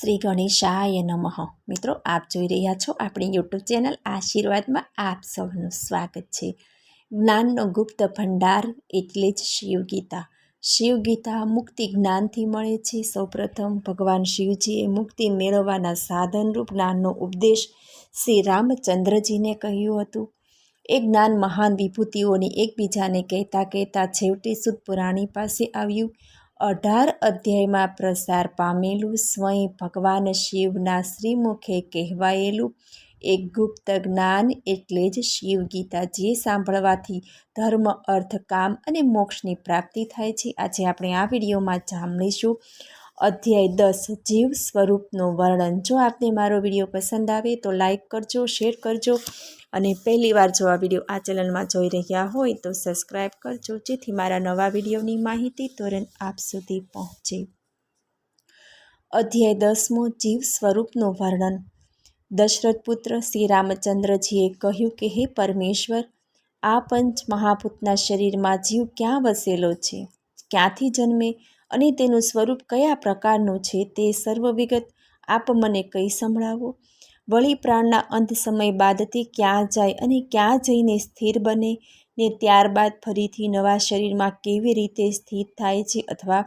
શ્રી ગણેશાય નમઃ. મિત્રો, આપ જોઈ રહ્યા છો આપણી યુટ્યુબ ચેનલ આશીર્વાદમાં આપ સૌનું સ્વાગત છે. જ્ઞાનનો ગુપ્ત ભંડાર એટલે જ શિવગીતા. શિવગીતા મુક્તિ જ્ઞાનથી મળે છે. સૌપ્રથમ ભગવાન શિવજીએ મુક્તિ મેળવવાના સાધનરૂપ જ્ઞાનનો ઉપદેશ શ્રી રામચંદ્રજીને કહ્યું હતું. એ જ્ઞાન મહાન વિભૂતિઓને એકબીજાને કહેતા કહેતા છેવટે સુદ પુરાણી પાસે આવ્યું. અઢાર અધ્યાયમાં પ્રસાર પામેલું સ્વયં ભગવાન શિવના શ્રીમુખે કહેવાયેલું એક ગુપ્ત જ્ઞાન એટલે જ શિવગીતા, જે સાંભળવાથી ધર્મ, અર્થ, કામ અને મોક્ષની પ્રાપ્તિ થાય છે. આજે આપણે આ વિડીયોમાં જાણીશું અધ્યાય દસ, જીવ સ્વરૂપનું વર્ણન. જો આપને મારો વીડિયો પસંદ આવે તો લાઈક કરજો, શેર કરજો અને પહેલીવાર જો આ વીડિયો આ ચેનલમાં જોઈ રહ્યા હોય તો સબસ્ક્રાઈબ કરજો. જેથી મારા નવા વિડીયોની માહિતી તુરંત આપ સુધી પહોંચે. અધ્યાય દસમો, જીવ સ્વરૂપનું વર્ણન. દશરથ પુત્ર શ્રી રામચંદ્રજીએ કહ્યું કે, હે પરમેશ્વર, આ પંચ મહાભૂતના શરીરમાં જીવ ક્યાં વસેલો છે? ક્યાંથી જન્મે અને તેનું સ્વરૂપ કયા પ્રકારનું છે તે સર્વ વિગત આપ મને કહી સંભળાવો? વળી પ્રાણના અંત સમય બાદ તે ક્યાં જાય અને ક્યાં જઈને સ્થિર બને ને ત્યારબાદ ફરીથી નવા શરીરમાં કેવી રીતે સ્થિત થાય છે અથવા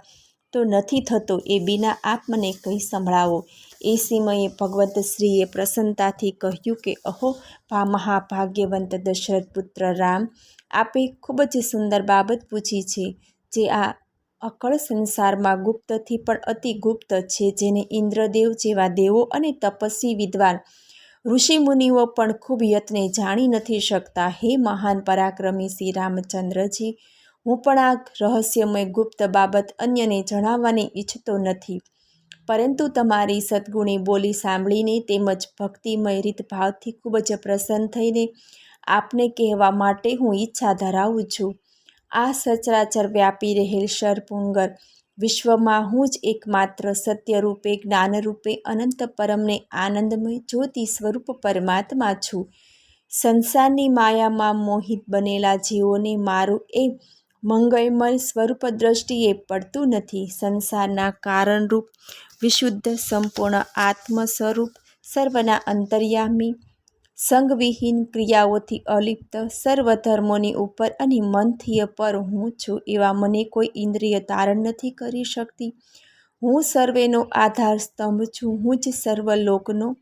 તો નથી થતો એ બિના આપ મને કહી સંભળાવો. એ સમયે ભગવત શ્રીએ પ્રસન્નતાથી કહ્યું કે, અહો, ભા મહાભાગ્યવંત દશરથ પુત્ર રામ, આપે ખૂબ જ સુંદર બાબત પૂછી છે. જે આ અકળ સંસારમાં ગુપ્તથી પણ અતિ ગુપ્ત છે, જેને ઇન્દ્રદેવ જેવા દેવો અને તપસ્વી વિદ્વાન ઋષિમુનિઓ પણ ખૂબ યત્ને જાણી નથી શકતા. હે મહાન પરાક્રમી શ્રી રામચંદ્રજી, હું પણ આ રહસ્યમય ગુપ્ત બાબત અન્યને જણાવવાની ઈચ્છતો નથી. પરંતુ તમારી સદગુણી બોલી સાંભળીને તેમજ ભક્તિમય રીત ભાવથી ખૂબ જ પ્રસન્ન થઈને આપને કહેવા માટે હું ઈચ્છા ધરાવું છું. આ સચરાચર વ્યાપી રહેલ શરપુંગર. વિશ્વમાં હું જ એકમાત્ર સત્યરૂપે, જ્ઞાનરૂપે, અનંત પરમને આનંદમય, જ્યોતિ સ્વરૂપ પરમાત્મા છું. સંસારની માયામાં મોહિત બનેલા જીવોને મારું એ મંગળમય સ્વરૂપ દ્રષ્ટિએ પડતું નથી. સંસારના કારણરૂપ, વિશુદ્ધ, સંપૂર્ણ આત્મ સ્વરૂપ સર્વના અંતર્યામી સંગવિહીન ક્રિયાઓથી અલિપ્ત સર્વ ધર્મોની ઉપર અને મનથી પર હું છું એવા મને કોઈ ઇન્દ્રિય તારણ નથી કરી શકતી. હું સર્વેનો આધાર સ્તંભ છું, હું જ સર્વ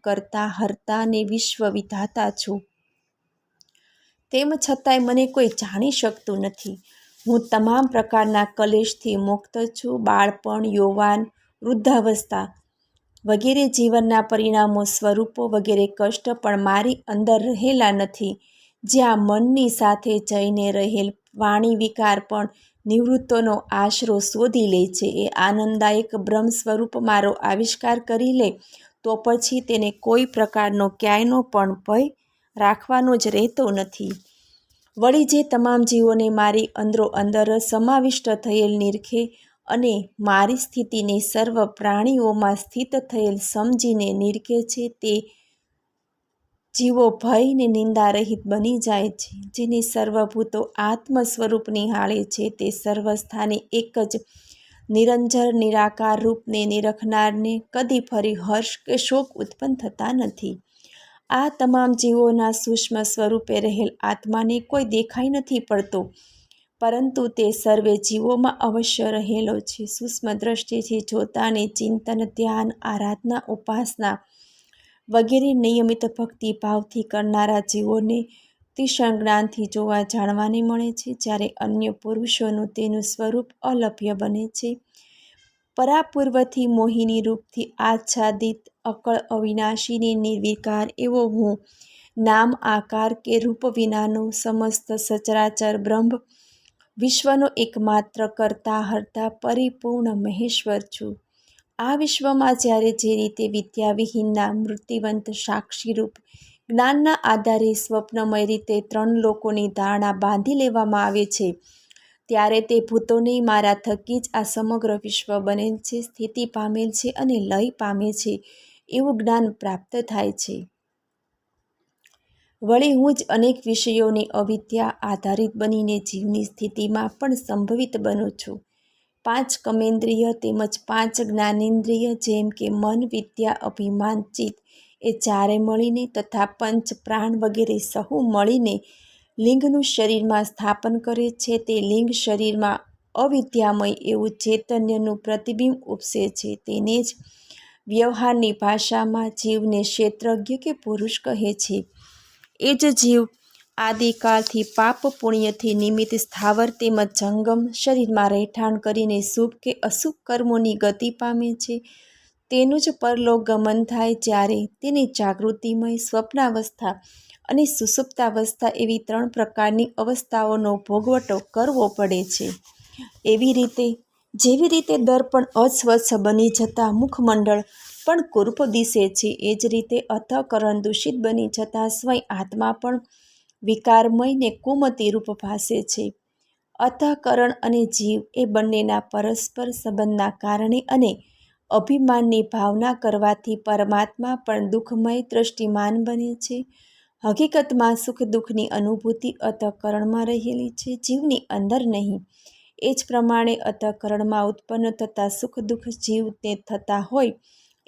કરતા, હરતા અને વિશ્વ વિધાતા છું. તેમ છતાંય મને કોઈ જાણી શકતું નથી. હું તમામ પ્રકારના કલેશથી મુક્ત છું, બાળપણ, યૌવાન, વૃદ્ધાવસ્થા વગેરે જીવનના પરિણામો, સ્વરૂપો વગેરે કષ્ટ પણ મારી અંદર રહેલા નથી. જ્યાં મનની સાથે જઈને રહેલ વાણી વિકાર પણ નિવૃત્તોનો આશરો શોધી લે છે. એ આનંદદાયક બ્રહ્મ સ્વરૂપ મારો આવિષ્કાર કરી લે, તો પછી તેને કોઈ પ્રકારનો ક્યાંયનો પણ ભય રાખવાનો જ રહેતો નથી. વળી જે તમામ જીવોને મારી અંદરો અંદર સમાવિષ્ટ થયેલ નિરખે અને મારી સ્થિતિને સર્વ પ્રાણીઓમાં સ્થિત થયેલ સમજીને નિરખે છે, તે જીવો ભયને નિંદા રહિત બની જાય છે, જેને સર્વભૂતો આત્મ સ્વરૂપ નિહાળે છે, તે સર્વસ્થાને એક જ નિરંજર, નિરાકાર રૂપને નિરખનારને કદી ફરી હર્ષ કે શોક ઉત્પન્ન થતા નથી. આ તમામ જીવોના સૂક્ષ્મ સ્વરૂપે રહેલ આત્માને કોઈ દેખાઈ નથી પડતો. પરંતુ તે સર્વે જીવોમાં અવશ્ય રહેલો છે. સૂક્ષ્મ દ્રષ્ટિથી જોતાને ચિંતન, ધ્યાન, આરાધના, ઉપાસના વગેરે નિયમિત ભક્તિભાવથી કરનારા જીવોને તીક્ષણ જ્ઞાનથી જોવા જાણવાને મળે છે. જ્યારે અન્ય પુરુષોનું તેનું સ્વરૂપ અલભ્ય બને છે. પરાપૂર્વથી મોહિની રૂપથી આચ્છાદિત, અકળ અવિનાશીની નિર્વિકાર એવો હું નામ આકાર કે રૂપ વિનાનો સમસ્ત સચરાચર બ્રહ્મ વિશ્વનો એકમાત્ર કરતા, હરતા, પરિપૂર્ણ મહેશ્વર છું. આ વિશ્વમાં જ્યારે જે રીતે વિદ્યાવિહીનના મૃત્યુવંત સાક્ષીરૂપ જ્ઞાનના આધારે સ્વપ્નમય રીતે ત્રણ લોકોની ધારણા બાંધી લેવામાં આવે છે, ત્યારે તે ભૂતોને મારા થકી જ આ સમગ્ર વિશ્વ બનેલ છે, સ્થિતિ પામેલ છે અને લય પામે છે, એવું જ્ઞાન પ્રાપ્ત થાય છે. વળી હું જ અનેક વિષયોની અવિદ્યા આધારિત બનીને જીવની સ્થિતિમાં પણ સંભવિત બનું છું. પાંચ કમેન્દ્રિય તેમજ પાંચ જ્ઞાનેન્દ્રિય જેમ કે મન, વિદ્યા, અભિમાન, ચિત્ત એ ચારે મળીને તથા પંચ, પ્રાણ વગેરે સહુ મળીને લિંગનું શરીરમાં સ્થાપન કરે છે તે લિંગ શરીરમાં અવિદ્યામય એવું ચૈતન્યનું પ્રતિબિંબ ઉપસે છે. તેને જ વ્યવહારની ભાષામાં જીવને ક્ષેત્રજ્ઞ કે પુરુષ કહે છે. એ જ જીવ. આદિકાળથી પાપ પુણ્યથી નિમિત્ત સ્થાવર તેમજ જંગમ શરીરમાં રહેઠાણ કરીને શુભ કે અશુભ કર્મોની ગતિ પામે છે. તેનું જ પરલોક ગમન થાય જ્યારે તેની જાગૃતિમય સ્વપ્નાવસ્થા અને સુસુપ્તાવસ્થા એવી ત્રણ પ્રકારની અવસ્થાઓનો ભોગવટો કરવો પડે છે. એવી રીતે, જેવી રીતે દર્પણ અસ્વચ્છ બની જતાં મુખમંડળ પણ કુરૂપ દિશે છે. એ જ રીતે અથકરણ દૂષિત બની જતાં સ્વયં આત્મા પણ વિકારમય ને કુમતી રૂપ ભાસે છે. અથકરણ અને જીવ એ બંનેના પરસ્પર સંબંધના કારણે અને અભિમાનની ભાવના કરવાથી પરમાત્મા પણ દુઃખમય દ્રષ્ટિમાન બને છે. હકીકતમાં સુખ દુઃખની અનુભૂતિ અંતઃકરણમાં રહેલી છે, જીવની અંદર નહીં. એ જ પ્રમાણે અંતઃકરણમાં ઉત્પન્ન થતા સુખ દુઃખ જીવને થતા હોય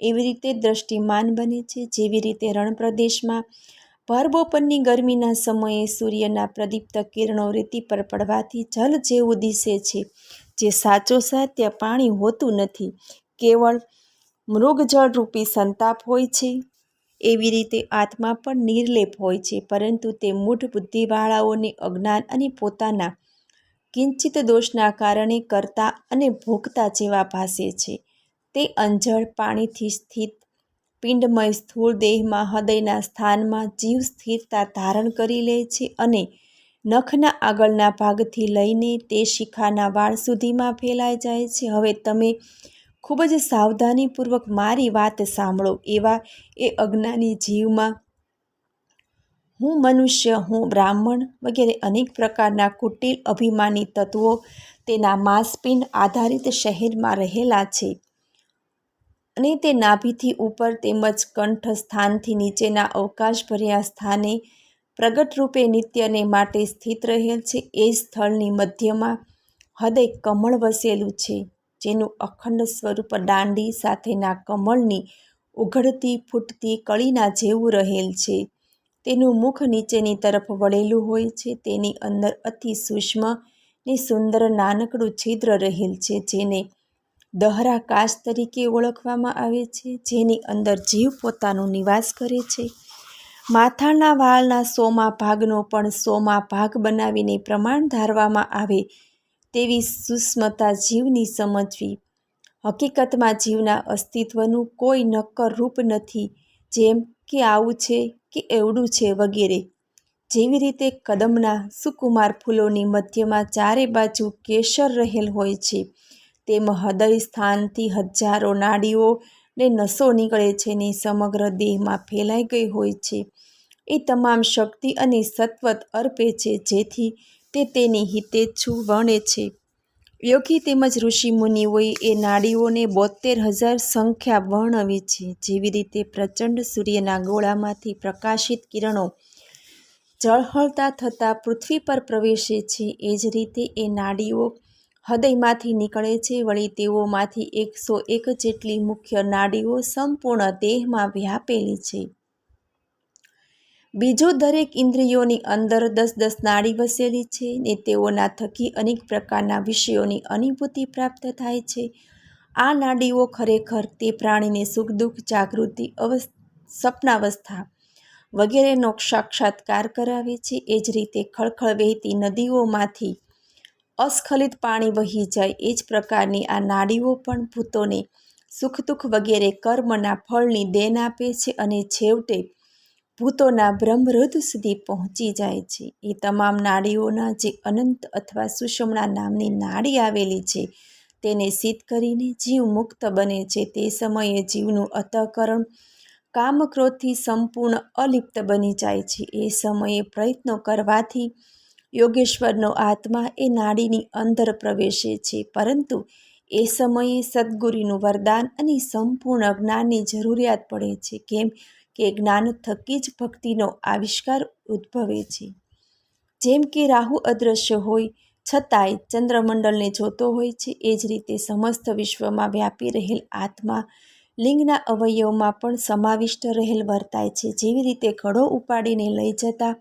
એવી રીતે દ્રષ્ટિમાન બને છે. જેવી રીતે રણપ્રદેશમાં પ્રદેશમાં ગરમીના સમયે સૂર્યના પ્રદીપ્ત કિરણો રેતી પર પડવાથી જલ જેવું દિશે છે, જે સાચો સાત્ય પાણી હોતું નથી. કેવળ મૃગજળ રૂપી સંતાપ હોય છે. એવી રીતે આત્મા પણ નિર્લેપ હોય છે, પરંતુ તે મૂઢ બુદ્ધિવાળાઓને અજ્ઞાન અને પોતાના કિંચિત દોષના કારણે કરતા અને ભોગતા જેવા ભાસે છે. તે અંજળ પાણીથી સ્થિત પિંડમય સ્થૂળ દેહમાં હૃદયના સ્થાનમાં જીવ સ્થિરતા ધારણ કરી લે છે અને નખના આગળના ભાગથી લઈને તે શિખાના વાળ સુધીમાં ફેલાઈ જાય છે. હવે તમે ખૂબ જ સાવધાનીપૂર્વક મારી વાત સાંભળો, એવા એ અજ્ઞાની જીવમાં હું મનુષ્ય, હું બ્રાહ્મણ વગેરે અનેક પ્રકારના કુટિલ અભિમાની તત્વો તેના માંસપિંડ આધારિત શહેરમાં રહેલા છે. અને તે નાભીથી ઉપર તેમજ કંઠ સ્થાનથી નીચેના અવકાશભર્યા સ્થાને પ્રગટ રૂપે નિત્યને માટે સ્થિત રહેલ છે. એ સ્થળની મધ્યમાં હૃદય કમળ વસેલું છે, જેનું અખંડ સ્વરૂપ દાંડી સાથેના કમળની ઉઘડતી ફૂટતી કળીના જેવું રહેલ છે. તેનું મુખ નીચેની તરફ વળેલું હોય છે. તેની અંદર અતિ સૂક્ષ્મ ને સુંદર નાનકડું છિદ્ર રહેલ છે, જેને દહરા કાચ તરીકે ઓળખવામાં આવે છે, જેની અંદર જીવ પોતાનો નિવાસ કરે છે. માથાના વાળના સોમા ભાગનો પણ સોમા ભાગ બનાવીને પ્રમાણ ધારવામાં આવે તેવી સૂક્ષ્મતા જીવની સમજવી. હકીકતમાં જીવના અસ્તિત્વનું કોઈ નક્કર રૂપ નથી, જેમ કે આવું છે કે એવડું છે વગેરે. જેવી રીતે કદમના સુકુમાર ફૂલોની મધ્યમાં ચારે બાજુ કેસર રહેલ હોય છે તેમ હૃદય સ્થાનથી હજારો નાડીઓ ને નસો નીકળે છે ને સમગ્ર દેહમાં ફેલાઈ ગઈ હોય છે. એ તમામ શક્તિ અને સત્વત અર્પે છે, જેથી તે તેની હિતેચ્છુ વણે છે. યોગી તેમજ ઋષિ મુનિઓએ એ નાડીઓને બોતેર હજાર સંખ્યા વર્ણવી છે. જેવી રીતે પ્રચંડ સૂર્યના ગોળામાંથી પ્રકાશિત કિરણો જળહળતા થતાં પૃથ્વી પર પ્રવેશે છે, એ જ રીતે એ નાડીઓ હૃદયમાંથી નીકળે છે. વળી તેઓમાંથી એકસો એક જેટલી મુખ્ય નાડીઓ સંપૂર્ણ દેહમાં વ્યાપેલી છે. બીજો દરેક ઇન્દ્રિયોની અંદર દસ દસ નાડી વસેલી છે ને તેઓના થકી અનેક પ્રકારના વિષયોની અનુભૂતિ પ્રાપ્ત થાય છે. આ નાડીઓ ખરેખર તે પ્રાણીને સુખ, દુઃખ, જાગૃતિ, અવસ્ સપનાવસ્થા વગેરેનો સાક્ષાત્કાર કરાવે છે. એ જ રીતે ખળખળ વહેતી નદીઓમાંથી અસ્ખલિત પાણી વહી જાય એ જ પ્રકારની આ નાડીઓ પણ ભૂતોને સુખ દુઃખ વગેરે કર્મના ફળની દેન આપે છે અને છેવટે ભૂતોના બ્રહ્મરુદ સુધી પહોંચી જાય છે. એ તમામ નાડીઓના જે અનંત અથવા સુષમણા નામની નાડી આવેલી છે, તેને સિદ્ધ કરીને જીવ મુક્ત બને છે. તે સમયે જીવનું અતઃકરણ કામક્રોધથી સંપૂર્ણ અલિપ્ત બની જાય છે. એ સમયે પ્રયત્નો કરવાથી યોગેશ્વરનો આત્મા એ નાડીની અંદર પ્રવેશે છે, પરંતુ એ સમયે સદગુરુનું વરદાન અને સંપૂર્ણ જ્ઞાનની જરૂરિયાત પડે છે, કેમ કે જ્ઞાન થકી જ ભક્તિનો આવિષ્કાર ઉદ્ભવે છે. જેમ કે રાહુ અદૃશ્ય હોય, છતાંય ચંદ્રમંડળને જોતો હોય છે, એ જ રીતે સમસ્ત વિશ્વમાં વ્યાપી રહેલ આત્મા લિંગના અવયવમાં પણ સમાવિષ્ટ રહેલ વર્તાય છે. જેવી રીતે ઘડો ઉપાડીને લઈ જતા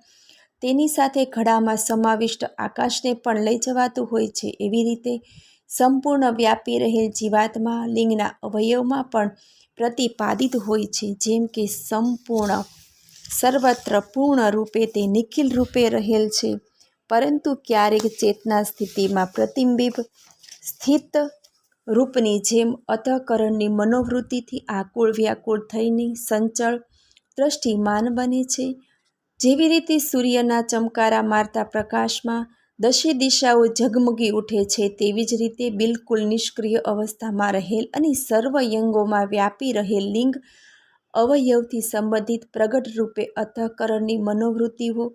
તેની સાથે ઘડામાં સમાવિષ્ટ આકાશને પણ લઈ જવાતું હોય છે. એવી રીતે સંપૂર્ણ વ્યાપી રહેલ જીવાતમાં લિંગના અવયવમાં પણ પ્રતિપાદિત હોય છે. જેમ કે સંપૂર્ણ, સર્વત્ર પૂર્ણ રૂપે તે નિખિલ રૂપે રહેલ છે. પરંતુ ક્યારેક ચેતના સ્થિતિમાં પ્રતિબિંબ સ્થિત રૂપની જેમ અધકરણની મનોવૃત્તિથી આકુળ વ્યાકુળ થઈને સંચળ દ્રષ્ટિમાન બને છે. જેવી રીતે સૂર્યના ચમકારા મારતા પ્રકાશમાં દશે દિશાઓ ઝગમગી ઉઠે છે, તેવી જ રીતે બિલકુલ નિષ્ક્રિય અવસ્થામાં રહેલ અને સર્વ યંગોમાં વ્યાપી રહેલ લિંગ અવયવથી સંબંધિત પ્રગટ રૂપે અંતઃકરણની મનોવૃત્તિઓ,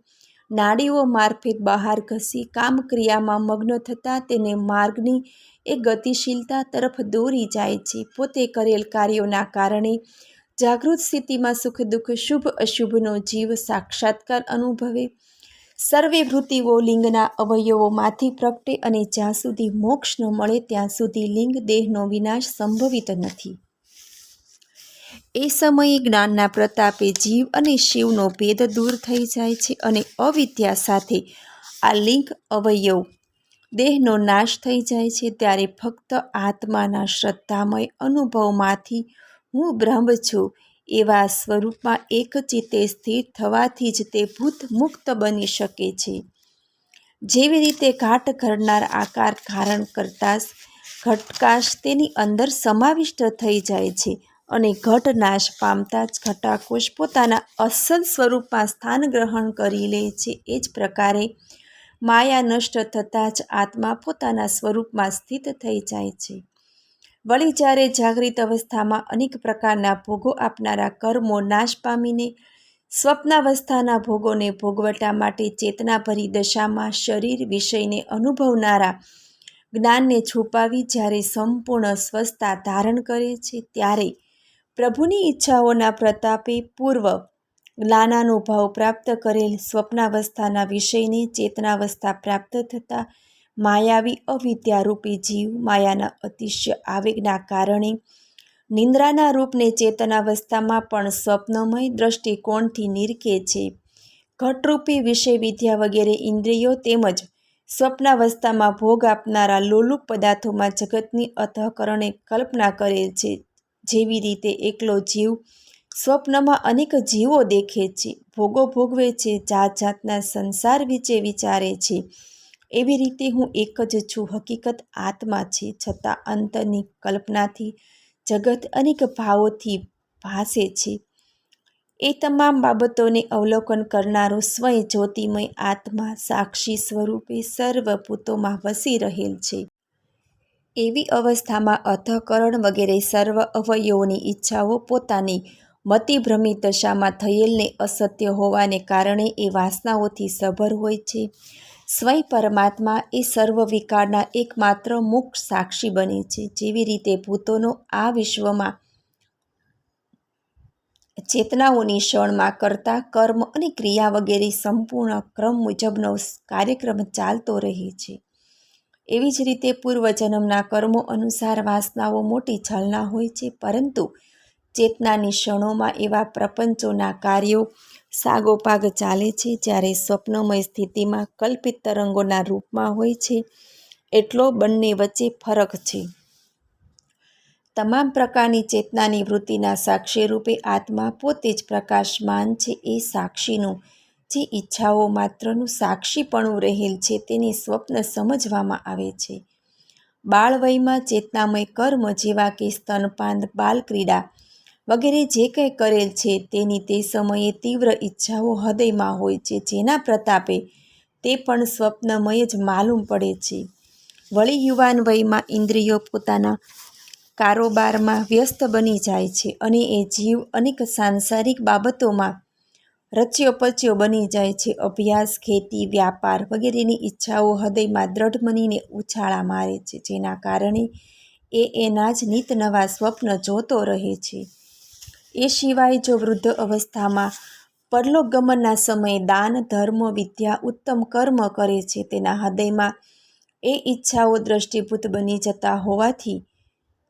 નાડીઓ મારફત બહાર ઘસી કામક્રિયામાં મગ્ન થતાં તેને માર્ગની એ ગતિશીલતા તરફ દોરી જાય છે. પોતે કરેલ કાર્યોના કારણે જાગૃત સ્થિતિમાં સુખ, દુઃખ, શુભ, અશુભનો જીવ સાક્ષાત્કાર અનુભવે. સર્વે વૃત્તિઓ લિંગના અવયવોમાંથી પ્રગટે અને જ્યાં સુધી મોક્ષ ન મળે, ત્યાં સુધી લિંગ દેહનો વિનાશ સંભવિત નથી. એ સમયે જ્ઞાનના પ્રતાપે જીવ અને શિવનો ભેદ દૂર થઈ જાય છે અને અવિદ્યા સાથે આ લિંગ અવયવ દેહનો નાશ થઈ જાય છે, ત્યારે ફક્ત આત્માના શ્રદ્ધામય અનુભવમાંથી હું બ્રહ્મ છું. એવા સ્વરૂપમાં એક ચિત્તે સ્થિર થવાથી જ તે ભૂત મુક્ત બની શકે છે. જેવી રીતે ઘાટ ઘડનાર આકાર ધારણ કરતા ઘટકાશ તેની અંદર સમાવિષ્ટ થઈ જાય છે અને ઘટ નાશ પામતા જ ઘટાકોશ પોતાના અસલ સ્વરૂપમાં સ્થાન ગ્રહણ કરી લે છે. એ જ પ્રકારે માયા નષ્ટ થતાં જ આત્મા પોતાના સ્વરૂપમાં સ્થિત થઈ જાય છે. વળી જ્યારે જાગૃત અવસ્થામાં અનેક પ્રકારના ભોગો આપનારા કર્મો નાશ પામીને, સ્વપ્નાવસ્થાના ભોગોને ભોગવટા માટે ચેતનાભરી દશામાં શરીર વિષયને અનુભવનારા જ્ઞાનને છુપાવી જ્યારે સંપૂર્ણ સ્વસ્થતા ધારણ કરે છે, ત્યારે પ્રભુની ઈચ્છાઓના પ્રતાપે પૂર્વ જ્ઞાનાનુભાવ પ્રાપ્ત કરેલ સ્વપ્નાવસ્થાના વિષયને ચેતનાવસ્થા પ્રાપ્ત થતાં માયાવી અવિદ્યારૂપી જીવ માયાના અતિશય આવેગના કારણે નિંદ્રાના રૂપને ચેતનાવસ્થામાં પણ સ્વપ્નમય દ્રષ્ટિકોણથી નિરખે છે. ઘટરૂપી વિષય વિદ્યા વગેરે ઇન્દ્રિયો તેમજ સ્વપ્નાવસ્થામાં ભોગ આપનારા લોલુપ પદાર્થોમાં જગતની અતઃકરણે કલ્પના કરે છે. જેવી રીતે એકલો જીવ સ્વપ્નમાં અનેક જીવો દેખે છે. ભોગો ભોગવે છે, જાત જાતના સંસાર વિશે વિચારે છે. એવી રીતે હું એક જ છું. હકીકત આત્મા છે. છતાં અંતની કલ્પનાથી, જગત અનેક ભાવોથી ભાસે છે. એ તમામ બાબતોને અવલોકન કરનારો સ્વયં જ્યોતિમય આત્મા સાક્ષી સ્વરૂપે સર્વભૂતોમાં વસી રહેલ છે. એવી અવસ્થામાં અંતઃકરણ વગેરે સર્વ અવયવોની ઈચ્છાઓ પોતાની મતિભ્રમી દશામાં થયેલને અસત્ય હોવાને કારણે એ વાસનાઓથી સભર હોય છે. સ્વયં પરમાત્મા એ સર્વ વિકારના એકમાત્ર મુક્ત સાક્ષી બને છે. જેવી રીતે ભૂતોનો આ વિશ્વમાં ચેતનાઓની ક્ષણમાં કરતા, કર્મ અને ક્રિયા વગેરે સંપૂર્ણ ક્રમ મુજબનો કાર્યક્રમ ચાલતો રહે છે. એવી જ રીતે પૂર્વજન્મના કર્મો અનુસાર વાસનાઓ મોટી છલના હોય છે, પરંતુ ચેતનાની ક્ષણોમાં એવા પ્રપંચોના કાર્યો સાગોપાગ ચાલે છે જ્યારે સ્વપ્નમય સ્થિતિમાં કલ્પિત તરંગોના રૂપમાં હોય છે, એટલો બંને વચ્ચે ફરક છે. તમામ પ્રકારની ચેતનાની વૃત્તિના સાક્ષી રૂપે આત્મા પોતે જ પ્રકાશમાન છે એ સાક્ષીનું, જે ઈચ્છાઓ માત્રનું સાક્ષીપણું રહેલ છે તેને સ્વપ્ન સમજવામાં આવે છે. બાળવયમાં ચેતનામય કર્મ જેવા કે સ્તનપાન, બાલક્રીડા વગેરે જે કંઈ કરેલ છે તેની તે સમયે તીવ્ર ઈચ્છાઓ હૃદયમાં હોય છે. જેના પ્રતાપે તે પણ સ્વપ્નમય જ માલુમ પડે છે. વળી યુવાન વયમાં ઇન્દ્રિયો પોતાના કારોબારમાં વ્યસ્ત બની જાય છે અને એ જીવ અનેક સાંસારિક બાબતોમાં રચ્યો પચ્યો બની જાય છે. અભ્યાસ, ખેતી, વ્યાપાર વગેરેની ઈચ્છાઓ હૃદયમાં દ્રઢ બનીને ઉછાળા મારે છે. જેના કારણે એ એના જ નિત નવા સ્વપ્ન જોતો રહે છે. એ સિવાય જો વૃદ્ધ અવસ્થામાં પરલોકગમનના સમયે દાન, ધર્મ, વિદ્યા, ઉત્તમ કર્મ કરે છે, તેના હૃદયમાં એ ઈચ્છાઓ દ્રષ્ટિભૂત બની જતા હોવાથી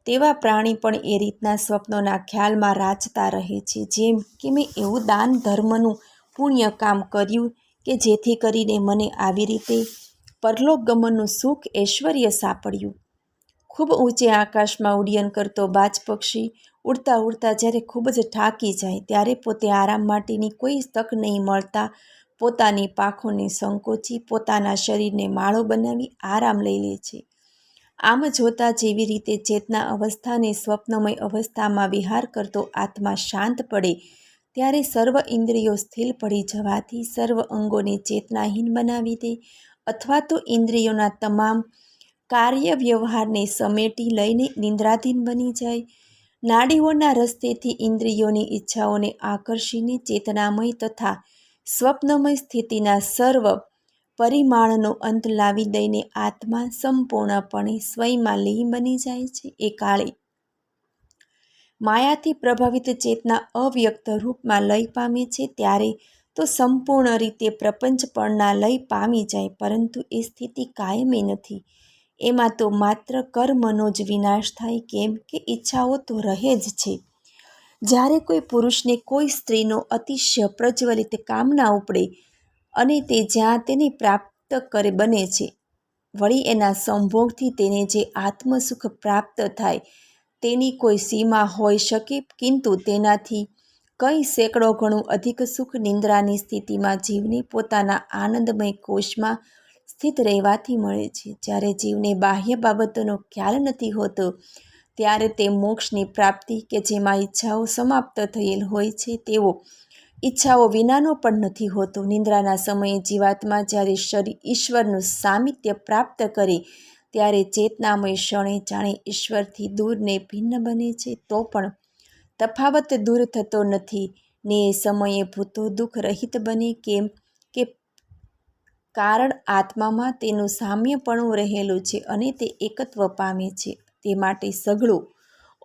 તેવા પ્રાણી પણ એ રીતના સ્વપ્નોના ખ્યાલમાં રાચતા રહે છે. જેમ કે મેં એવું દાન, ધર્મનું પુણ્ય કામ કર્યું કે જેથી કરીને મને આવી રીતે પરલોક ગમનનું સુખ, ઐશ્વર્ય સાંપડ્યું. ખૂબ ઊંચે આકાશમાં ઉડ્ડયન કરતો બાજ પક્ષી ઉડતા ઉડતા જ્યારે ખૂબ જ થાકી જાય, ત્યારે પોતે આરામ માટેની કોઈ તક નહીં મળતા. પોતાની પાંખોને સંકોચી, પોતાના શરીરને માળો બનાવી આરામ લઈ લે છે. આમ જોતા જેવી રીતે ચેતના અવસ્થાને સ્વપ્નમય અવસ્થામાં વિહાર કરતો આત્મા શાંત પડે, ત્યારે સર્વ ઇન્દ્રિયો સ્થિર પડી જવાથી સર્વ અંગોને ચેતનાહીન બનાવી દે અથવા તો ઇન્દ્રિયોના તમામ કાર્ય વ્યવહારને સમેટી લઈને નિંદ્રાધીન બની જાય. નાડીઓના રસ્તેથી ઇન્દ્રિયોની ઈચ્છાઓને આકર્ષીને ચેતનામય તથા સ્વપ્નમય સ્થિતિના સર્વ પરિમાણનો અંત લાવી દઈને આત્મા સંપૂર્ણપણે સ્વયંમાં લીન બની જાય છે એ કાળે. માયાથી પ્રભાવિત ચેતના અવ્યક્ત રૂપમાં લય પામે છે ત્યારે તો સંપૂર્ણ રીતે પ્રપંચ પણના લય પામી જાય, પરંતુ એ સ્થિતિ કાયમી નથી. એમાં તો માત્ર કર્મનો જ વિનાશ થાય કેમ કે ઈચ્છાઓ તો રહે જ છે. જ્યારે કોઈ પુરુષને કોઈ સ્ત્રીનો અતિશય પ્રજ્વલિત કામના ઉપડે અને તે જ્યાં તેને પ્રાપ્ત કરે બને છે, વળી એના સંભોગથી તેને જે આત્મસુખ પ્રાપ્ત થાય તેની કોઈ સીમા હોઈ શકે, કિંતુ તેનાથી કંઈ સેંકડો ઘણું અધિક સુખ નિંદ્રાની સ્થિતિમાં જીવને પોતાના આનંદમય કોષમાં સ્થિત રહેવાથી મળે છે. જ્યારે જીવને બાહ્ય બાબતોનો ખ્યાલ નથી હોતો, ત્યારે તે મોક્ષની પ્રાપ્તિ કે જેમાં ઈચ્છાઓ સમાપ્ત થયેલ હોય છે તેવો ઈચ્છાઓ વિનાનો પણ નથી હોતો. નિંદ્રાના સમયે જીવાત્મા જ્યારે શરીર ઈશ્વરનું સામિત્ય પ્રાપ્ત કરે, ત્યારે ચેતનામય ક્ષણે જાણે ઈશ્વરથી દૂર ને ભિન્ન બને છે, તો પણ તફાવત દૂર થતો નથી ને એ સમયે ભૂતો દુઃખ રહિત બને, કેમ કારણ આત્મામાં તેનું સામ્યપણું રહેલું છે અને તે એકત્વ પામે છે, તે માટે સઘળું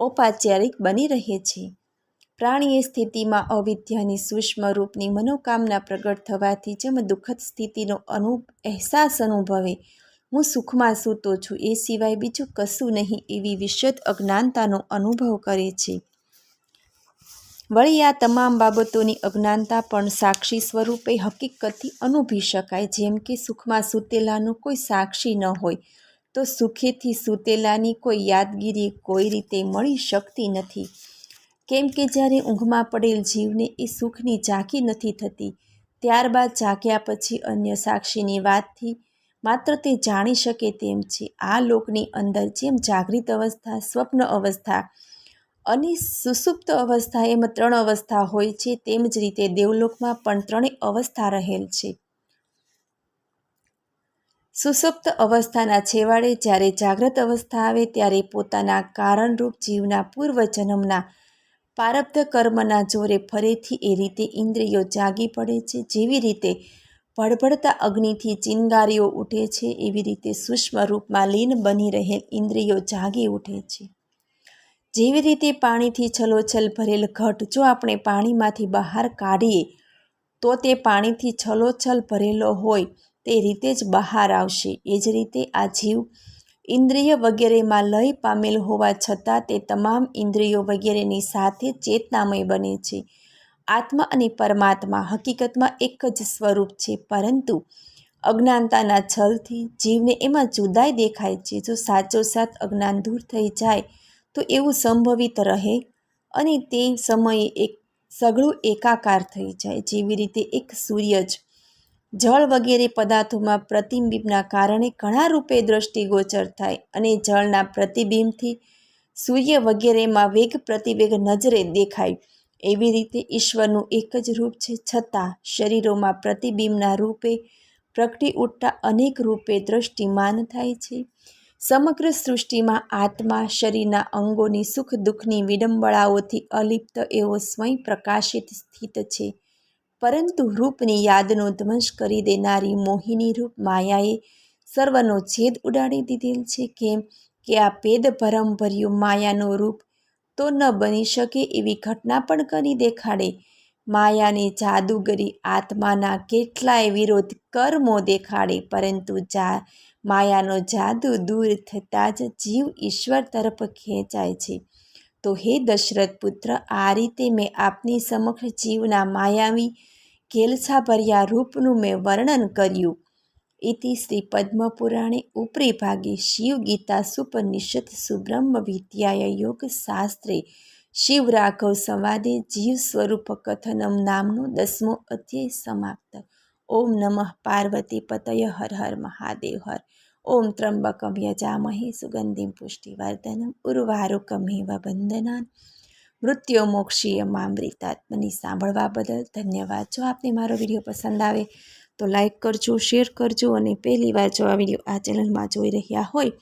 ઔપાચારિક બની રહે છે. પ્રાણીએ સ્થિતિમાં અવિદ્યાની સૂક્ષ્મ રૂપની મનોકામના પ્રગટ થવાથી જેમ દુઃખદ સ્થિતિનો અનુ અહેસાસ અનુભવે, હું સુખમાં સૂતો છું, એ સિવાય બીજું કશું નહીં, એવી વિશદ અજ્ઞાનતાનો અનુભવ કરે છે. વળી આ તમામ બાબતોની અજ્ઞાનતા પણ સાક્ષી સ્વરૂપે હકીકતથી અનુભવી શકાય. જેમ કે સુખમાં સૂતેલાનું કોઈ સાક્ષી ન હોય, તો સુખેથી સૂતેલાની કોઈ યાદગીરી કોઈ રીતે મળી શકતી નથી. કેમ કે જ્યારે ઊંઘમાં પડેલ જીવને એ સુખની ઝાંખી નથી થતી, ત્યારબાદ જાગ્યા પછી અન્ય સાક્ષીની વાતથી માત્ર તે જાણી શકે તેમ છે. આ લોકની અંદર જેમ જાગૃત અવસ્થા, સ્વપ્ન અવસ્થા અને સુસુપ્ત અવસ્થા એમ ત્રણ અવસ્થા હોય છે. તેમ જ રીતે દેવલોકમાં પણ ત્રણેય અવસ્થા રહેલ છે. સુસુપ્ત અવસ્થાના છેવાડે જ્યારે જાગ્રત અવસ્થા આવે ત્યારે પોતાના કારણરૂપ જીવના પૂર્વજન્મના પારબ્ધ કર્મના જોરે ફરીથી એ રીતે ઇન્દ્રિયો જાગી પડે છે. જેવી રીતે ભડભડતા અગ્નિથી ચિનગારીઓ ઉઠે છે, એવી રીતે સૂક્ષ્મ રૂપમાં લીન બની રહેલ ઇન્દ્રિયો જાગી ઉઠે છે. જેવી રીતે પાણીથી છલોછલ ભરેલ ઘટ જો આપણે પાણીમાંથી બહાર કાઢીએ, તો તે પાણીથી છલોછલ ભરેલો હોય તે રીતે જ બહાર આવશે. એ જ રીતે આ જીવ ઇન્દ્રિય વગેરેમાં લય પામેલ હોવા છતાં તે તમામ ઇન્દ્રિયો વગેરેની સાથે ચેતનામય બને છે. આત્મા અને પરમાત્મા હકીકતમાં એક જ સ્વરૂપ છે, પરંતુ અજ્ઞાનતાના છલથી જીવને એમાં જુદાઈ દેખાય છે. જો સાચો સાથ અજ્ઞાન દૂર થઈ જાય તો એવું સંભવિત રહે અને તે સમયે એક સઘળું એકાકાર થઈ જાય, જેવી રીતે એક સૂર્ય જ. જળ વગેરે પદાર્થોમાં પ્રતિબિંબના કારણે ઘણા રૂપે દ્રષ્ટિગોચર થાય અને જળના પ્રતિબિંબથી સૂર્ય વગેરેમાં વેગ પ્રતિવેગ નજરે દેખાય. એવી રીતે ઈશ્વરનું એક જ રૂપ છે, છતાં શરીરોમાં પ્રતિબિંબના રૂપે પ્રગટી ઉઠતા અનેક રૂપે દ્રષ્ટિમાન થાય છે. સમગ્ર સૃષ્ટિમાં આત્મા, શરીરના અંગોની સુખ દુઃખની વિડંબળાઓથી અલિપ્ત એવો સ્વયં પ્રકાશિત સ્થિત છે. પરંતુ રૂપની યાદનો ધ્વંસ કરી દેનારી મોહિની રૂપ માયાએ સર્વનો છેદ ઉડાડી દીધેલ છે કેમ કે આ પેદ ભરમભર્યું માયાનો રૂપ તો ન બની શકે એવી ઘટના પણ કરી દેખાડે. માયાની જાદુગરી આત્માના કેટલાય વિરોધ કર્મો દેખાડે, પરંતુ જા માયાનો જાદુ દૂર થતાં જ જીવ ઈશ્વર તરફ ખેંચાય છે. તો હે દશરથ પુત્ર, આ રીતે મેં આપની સમક્ષ જીવના માયાવી કેલસાભર્યા રૂપનું મેં વર્ણન કર્યું. ઇતિ શ્રી પદ્મપુરાણે ઉપરી ભાગે શિવ ગીતા સુપનિષદ સુબ્રહ્મ વિદ્યાય યોગ શાસ્ત્રે શિવ રાઘવ સંવાદે જીવ સ્વરૂપ કથનમ નામનો દસમો અધ્યાય સમાપ્ત ઓમ નમઃ પાર્વતી પતય હર હર મહાદેવ હર. ઓમ ત્રંબકમ યજામહે સુગંધિમ પુષ્ટિવર્ધનમ ઉર્વારુકમેવ વંદનાન મૃત્યુ મોક્ષીય મામૃતાત્મની સાંભળવા બદલ ધન્યવાદ. જો આપને મારો વીડિયો પસંદ આવે તો લાઈક કરજો, શેર કરજો અને પહેલી વાર જો આ વીડિયો આ ચેનલમાં જોઈ રહ્યા હોય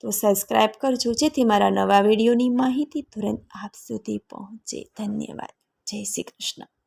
તો સબસ્ક્રાઈબ કરજો, જેથી મારા નવા વિડીયોની માહિતી તુરંત આપ સુધી પહોંચે. ધન્યવાદ. જય શ્રી કૃષ્ણ.